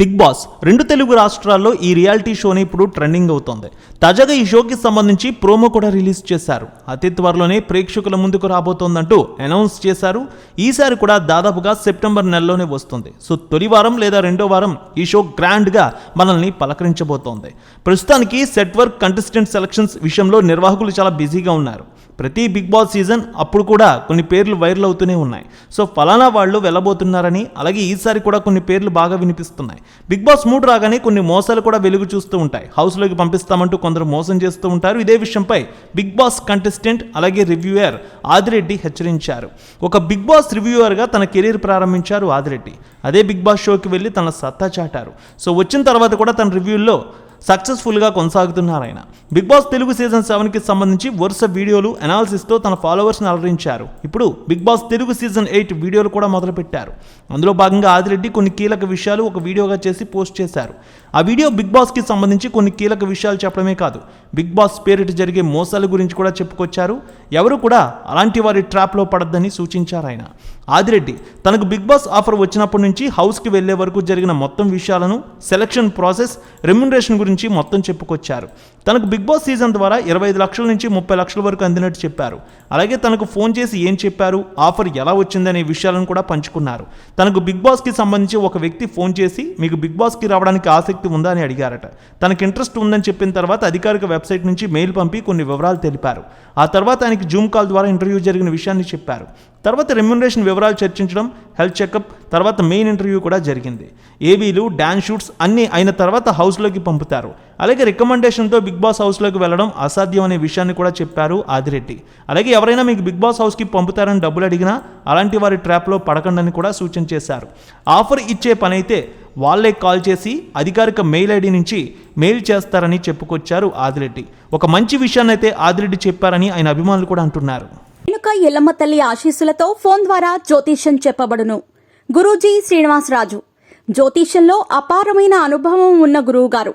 Big boss రెండు తెలుగు రాష్ట్రాల్లో ఈ రియాలిటీ షోని ఇప్పుడు ట్రెండింగ్ అవుతోంది. తాజాగా ఈ షోకి సంబంధించి ప్రోమో కూడా రిలీజ్ చేశారు. అతి త్వరలోనే ప్రేక్షకుల ముందుకు రాబోతోందంటూ అనౌన్స్ చేశారు. ఈసారి కూడా దాదాపుగా సెప్టెంబర్ నెలలోనే వస్తుంది. సో తొలి వారం లేదా రెండో వారం ఈ షో గ్రాండ్గా మనల్ని పలకరించబోతోంది. ప్రస్తుతానికి సెట్ వర్క్ కంటెస్టెంట్ సెలక్షన్స్ విషయంలో నిర్వాహకులు చాలా బిజీగా ఉన్నారు. ప్రతి బిగ్ బాస్ సీజన్ అప్పుడు కూడా కొన్ని పేర్లు వైరల్ అవుతూనే ఉన్నాయి. సో ఫలానా వాళ్ళు వెళ్ళబోతున్నారని అలాగే ఈసారి కూడా కొన్ని పేర్లు బాగా వినిపిస్తున్నాయి. బిగ్ బాస్ మూడు రాగానే కొన్ని మోసాలు కూడా వెలుగు చూస్తూ ఉంటాయి. హౌస్లోకి పంపిస్తామంటూ కొందరు మోసం చేస్తూ ఉంటారు. ఇదే విషయంపై బిగ్ బాస్ కంటెస్టెంట్ అలాగే రివ్యూయర్ ఆదిరెడ్డి హెచ్చరించారు. ఒక బిగ్ బాస్ రివ్యూయర్గా తన కెరీర్ ప్రారంభించారు ఆదిరెడ్డి. అదే బిగ్ బాస్ షోకి వెళ్ళి తన సత్తా చాటారు. సో వచ్చిన తర్వాత కూడా తన రివ్యూల్లో సక్సెస్ఫుల్గా కొనసాగుతున్నారు ఆయన. బిగ్ బాస్ తెలుగు సీజన్ సెవెన్కి సంబంధించి వరుస వీడియోలు అనాలిసిస్తో తన ఫాలోవర్స్ని అలరించారు. ఇప్పుడు Bigg Boss Telugu season eight వీడియోలు కూడా మొదలుపెట్టారు. అందులో భాగంగా ఆదిరెడ్డి కొన్ని కీలక విషయాలు ఒక వీడియోగా చేసి పోస్ట్ చేశారు. ఆ వీడియో బిగ్ బాస్కి సంబంధించి కొన్ని కీలక విషయాలు చెప్పడమే కాదు. బిగ్ బాస్ పేరిట జరిగే మోసాల గురించి కూడా చెప్పుకొచ్చారు. ఎవరు కూడా అలాంటి వారి ట్రాప్లో పడద్దని సూచించారు ఆయన. ఆదిరెడ్డి తనకు బిగ్ బాస్ ఆఫర్ వచ్చినప్పటి నుంచి హౌస్కి వెళ్ళే వరకు జరిగిన మొత్తం విషయాలను సెలక్షన్ ప్రాసెస్ రెమ్యునరేషన్ గురించి మొత్తం చెప్పుకొచ్చారు. తనకు బిగ్ బాస్ సీజన్ ద్వారా ఇరవై ఐదు లక్షల నుంచి ముప్పై లక్షల వరకు అందినట్టు చెప్పారు. అలాగే తనకు ఫోన్ చేసి ఏం చెప్పారు ఆఫర్ ఎలా వచ్చిందనే విషయాలను కూడా పంచుకున్నారు. తనకు బిగ్ బాస్కి సంబంధించి ఒక వ్యక్తి ఫోన్ చేసి మీకు బిగ్ బాస్కి రావడానికి ఆసక్తి ఉందా? అని అడిగారట. తనకు ఇంట్రెస్ట్ ఉందని చెప్పిన తర్వాత అధికారిక వెబ్సైట్ నుంచి మెయిల్ పంపి కొన్ని వివరాలు తెలిపారు. ఆ తర్వాత ఆయనకి జూమ్ కాల్ ద్వారా ఇంటర్వ్యూ జరిగిన విషయాన్ని చెప్పారు. తర్వాత రెమ్యునరేషన్ వివరాలు చర్చించడం హెల్త్ చెకప్ తర్వాత మెయిన్ ఇంటర్వ్యూ కూడా జరిగింది. ఏవీలు డాన్స్ షూట్స్ అన్నీ అయిన తర్వాత హౌస్లోకి పంపుతారు. అలాగే రికమెండేషన్తో బిగ్ బిగ్ బాస్ హౌస్లోకి వెళ్ళడం అసాధ్యం అనే విషయాన్ని కూడా చెప్పారు ఆదిరెడ్డి. అలాగే ఎవరైనా మీకు బిగ్ బాస్ హౌస్కి పంపుతారని డబ్బులు అడిగినా అలాంటి వారి ట్రాప్లో పడకండని కూడా సూచన చేశారు. ఆఫర్ ఇచ్చే పని అయితే వాళ్ళే కాల్ చేసి అధికారిక మెయిల్ ఐడి నుంచి మెయిల్ చేస్తారని చెప్పుకొచ్చారు ఆదిరెడ్డి. ఒక మంచి విషయాన్ని అయితే ఆదిరెడ్డి చెప్పారని ఆయన అభిమానులు కూడా అంటున్నారు. వెనుక ఎల్లమ్మ తల్లి ఆశీస్సులతో ఫోన్ ద్వారా జ్యోతిష్యం చెప్పబడును. గురూజీ శ్రీనివాసరాజు. జ్యోతిష్యంలో అపారమైన అనుభవం ఉన్న గురువు గారు